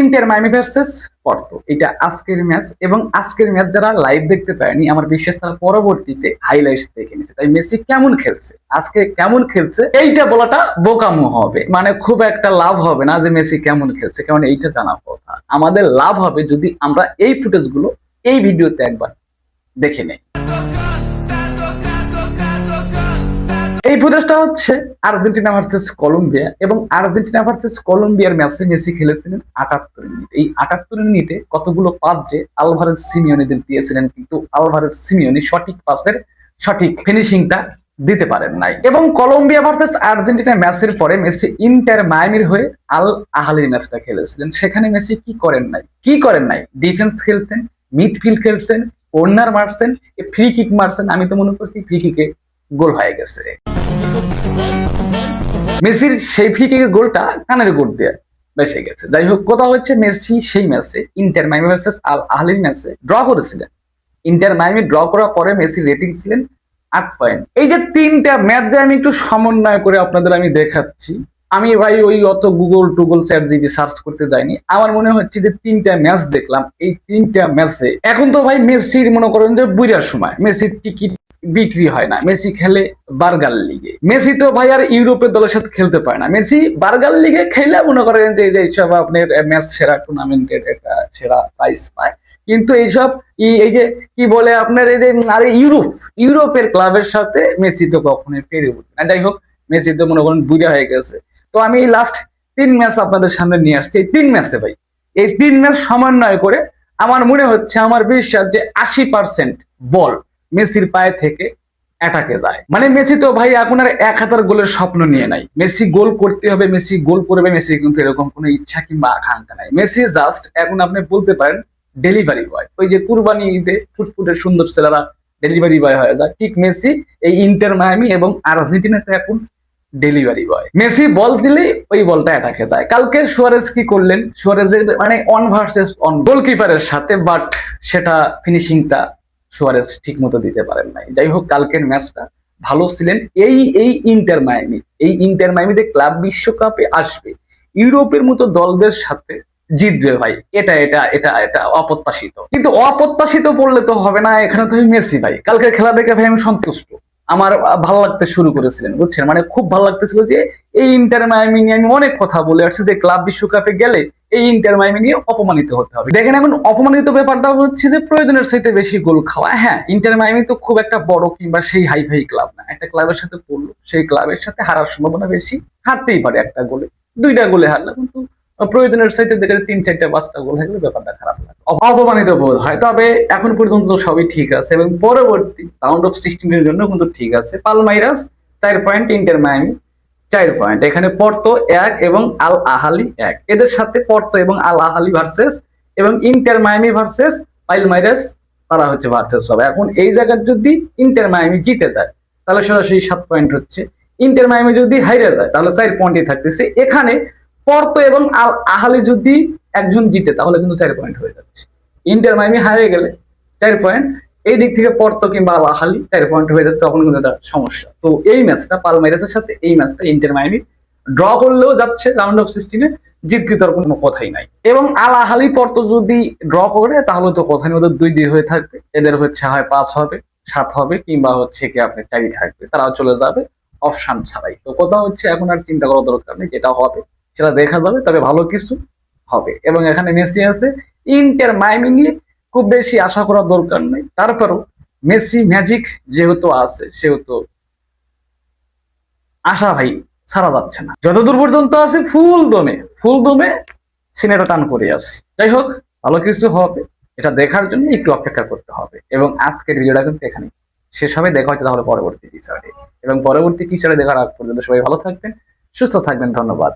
Inter মাইমি versus পর্তো। এটা আজকের match এবং আজকের ম্যাচ যারা লাইভ দেখতে পায়নি, আমার বিশ্বাস তারা পরবর্তীতে হাইলাইটস দেখে নিচ্ছে তাই মেসি কেমন খেলছে? আজকে কেমন খেলছে? এইটা বলাটা বোকামো হবে। মানে খুব একটা লাভ হবে না যে মেসি কেমন খেলছে, কারণ এইটা জানা কথা। আমাদের লাভ হবে যদি আমরা এই ফুটেজগুলো এই ভিডিওতে একবার দেখে নেই। ফুটেজটা হচ্ছে আর্জেন্টিনা ভার্সেস কলম্বিয়া এবং আর্জেন্টিনা ভার্সেস কলম্বিয়ার ম্যাচে মেসি খেলেছিলেন আটাত্তর মিনিট এই আটাত্তর মিনিটে কতগুলো পাস যে আলভারেজ সিমিওনিদের দিয়েছিলেন কিন্তু আলভারেজ সিমিওনি সঠিক পাসের সঠিক ফিনিশিংটা দিতে পারেন নাই। এবং কলম্বিয়া ভার্সেস আর্জেন্টিনা ম্যাচের পরে মেসি ইন্টার মায়ামির হয়ে আল আহালির ম্যাচটা খেলেছিলেন। সেখানে মেসি কি করেন নাই? কি করেন নাই? ডিফেন্স খেলছেন মিডফিল্ড খেলছেন কর্নার মারছেন ফ্রি কিক মারছেন, আমি তো মনে করছি ফ্রি কিকে গোল হয়ে গেছে। মেসির সেই ফ্রি কিকের গোলটা কানের গোল দিয়ে বেঁচে গেছে। যাই হোক কথা হচ্ছে মেসি সেই ম্যাচে, ইন্টার মাইমি ভার্সেস আল আহলির ম্যাচে ড্র করেছিলেন। ইন্টার মাইমি ড্র করার পরে মেসি রেটিং ছিলেন আট পয়েন্ট এই যে তিনটা ম্যাচ যে আমি একটু সমন্বয় করে আপনাদের আমি দেখাচ্ছি, আমি ভাই ওই অত গুগল টুগল চ্যাট দিবি সার্চ করতে যাইনি। আমার মনে হচ্ছে যে তিনটা ম্যাচ দেখলাম, এই তিনটা ম্যাচে। এখন তো ভাই মেসির মনে করেন যে বুড়ার সময়, মেসির টিকিট বিক্রি হয় না। মেসি খেলে বার্গার লিগে। মেসি তো ভাই আর ইউরোপের দলের সাথে খেলতে পারে না। মেসি বার্গার লিগে খেলে মনে করেন যে এইসব আপনার ম্যাচ সেরা টুর্নামেন্টের একটা সেরা প্রাইজ পায়। কিন্তু এইসব এই যে কি বলে আপনার এই যে, আরে ইউরোপ, ইউরোপের ক্লাবের সাথে মেসি তো কখনোই পেরে উঠবে না। যাই হোক, মেসি তো মনে করেন বুড়া হয়ে গেছে। তো আমি এই লাস্ট তিন ম্যাচ আপনাদের সামনে নিয়ে আসছি। এই তিন ম্যাচে ভাই, এই তিন ম্যাচ সমন্বয় করে আমার মনে হচ্ছে, আমার বিশ্বাস যে আশি পার্সেন্ট বল মেসির পায়ে থেকে অ্যাটাকে যায়। মানে মেসি তো ভাই এখন আর এক হাজার গোলের স্বপ্ন নিয়ে নাই। মেসি গোল করতে হবে, মেসি গোল করবে, মেসি কিন্তু এরকম কোনো ইচ্ছা কিংবা আকাঙ্ক্ষা নাই। মেসি জাস্ট এখন আপনি বলতে পারেন ডেলিভারি বয় ওই যে কুরবানি ঈদে ফুটফুটের সুন্দর ছেলেরা ডেলিভারি বয় হয়ে যায়। ঠিক মেসি, এই ইন্টার মায়ামি এবং আর্জেন্টিনাতে এখন ডেলিভারি বয় মেসি বল দিলে ওই বলটা অ্যাটাকে যায়। কালকে সুয়ারেজ কি করলেন? সুয়ারেজের মানে অন ভার্সেস অন গোলকিপারের সাথে বাট সেটা ফিনিশিংটা সুয়ারেজ ঠিক মতো দিতে পারেন নাই। যাই হোক, কালকের ম্যাচটা ভালো ছিলেন। এই এই ইন্টার মায়ামি, এই ইন্টার মায়ামিতে ক্লাব বিশ্বকাপে আসবে। ইউরোপের মতো দলদের সাথে জিতবে ভাই। এটা এটা এটা এটা অপ্রত্যাশিত। কিন্তু অপ্রত্যাশিত পড়লে তো হবে না। এখানে তো আমি মেসি ভাই। কালকের খেলা দেখে ভাই আমি সন্তুষ্ট। আমার ভালো লাগতে শুরু করেছিলেন, বুঝছেন? মানে খুব ভালো লাগতেছিল যে এই ইন্টার মায়ামি নিয়ে আমি অনেক কথা বলে আসছি যে ক্লাব বিশ্বকাপে গেলে এই ইন্টার মায়ামি নিয়ে অপমানিত হতে হবে। দেখেন এখন অপমানিত ব্যাপারটা হচ্ছে যে প্রয়োজনের চাইতে বেশি গোল খাওয়া। হ্যাঁ ইন্টার মায়ামি তো খুব একটা বড় কিংবা সেই হাই ফাই ক্লাব না। একটা ক্লাবের সাথে পড়ল, সেই ক্লাবের সাথে হারার সম্ভাবনা বেশি। হারতেই পারে একটা গোলে, দুইটা গোলে হারলে কিন্তু প্রয়োজনের চাইতে দেখে তিন চারটা পাঁচটা গোল হয়ে গেলে ব্যাপারটা খারাপ লাগে অপ- অপমানিত বোধ হয়। তবে এখন পর্যন্ত সবই ঠিক আছে এবং পরবর্তী রাউন্ড অফ সিক্সটিনের জন্য কিন্তু ঠিক আছে। পালমাইরাস, চার পয়েন্ট ইন্টার মায়ামি, চার পয়েন্ট এখানে পর্তো এক এবং আল আহালি এক। এদের সাথে পর্তো এবং আল আহালি ভার্সেস এবং ইন্টার মায়ামি ভার্সেস পাইলমাইরাস তারা হচ্ছে ভার্সেস হবে। এখন এই জায়গায় যদি ইন্টার মায়ামি জিতে যায়, তাহলে সরাসরি সাত পয়েন্ট হচ্ছে। ইন্টার মায়ামি যদি হাইরে যায়, তাহলে চার পয়েন্টই থাকতেছে। এখানে পর্তো এবং আল আহালি যদি একজন জিতে, তাহলে কিন্তু চার পয়েন্ট হয়ে যাচ্ছে। ইন্টার মায়ামি হারিয়ে গেলে চার পয়েন্ট এই দিক থেকে পর্তো কিংবা আল আহালি চার পয়েন্ট হয়ে যাচ্ছে, তখন কিন্তু সমস্যা। তো এই ম্যাচটা, পালমাইরাসের সাথে এই ম্যাচটা ইন্টার মায়ামি ড্র করলেও যাচ্ছে রাউন্ড অফ সিক্সটিনে জিতলে তো আর কোনো কথাই নাই। এবং আল আহালি পর্তো যদি ড্র করে, তাহলে তো কথাই ওদের দুই দুই হয়ে থাকবে। এদের হচ্ছে হয় পাঁচ হবে, সাত হবে, কিংবা হচ্ছে কি আপনি চারি থাকবে। তারাও চলে যাবে অপশান ছাড়াই। তো কথা হচ্ছে, এখন আর চিন্তা করার দরকার নেই, যেটা হবে সেটা দেখা যাবে, তবে ভালো কিছু হবে। এবং এখানে মেসি আছে। ইন্টার মাইমি নিয়ে খুব বেশি আশা করার দরকার নেই। তারপরেও মেসি ম্যাজিক যেহেতু আছে, সেহেতু আশা ভাই ছাড়া যাচ্ছে না। যতদূর পর্যন্ত আছে, ফুল দমে ফুল দমে সিনেটা টান করে আছে। যাই হোক, ভালো কিছু হবে। এটা দেখার জন্য একটু অপেক্ষা করতে হবে। এবং আজকের ভিডিওটা কিন্তু এখানে শেষ হবে। দেখা হচ্ছে তাহলে পরবর্তী বিষয়ে এবং পরবর্তী বিষয়ে দেখার আগ পর্যন্ত সবাই ভালো থাকবেন, সুস্থ থাকবেন, ধন্যবাদ।